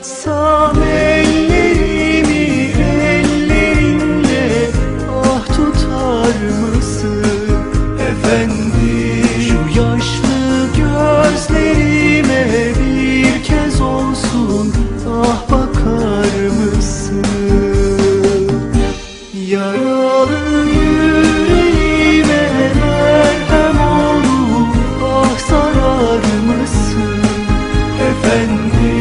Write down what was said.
uzatsam ellerimi ellerinle ah tutar mısın efendi şu yaşlı gözlerime bir kez olsun ah bakar mısın? Yaralı yüreğime merhem olur ah sarar mısın efendi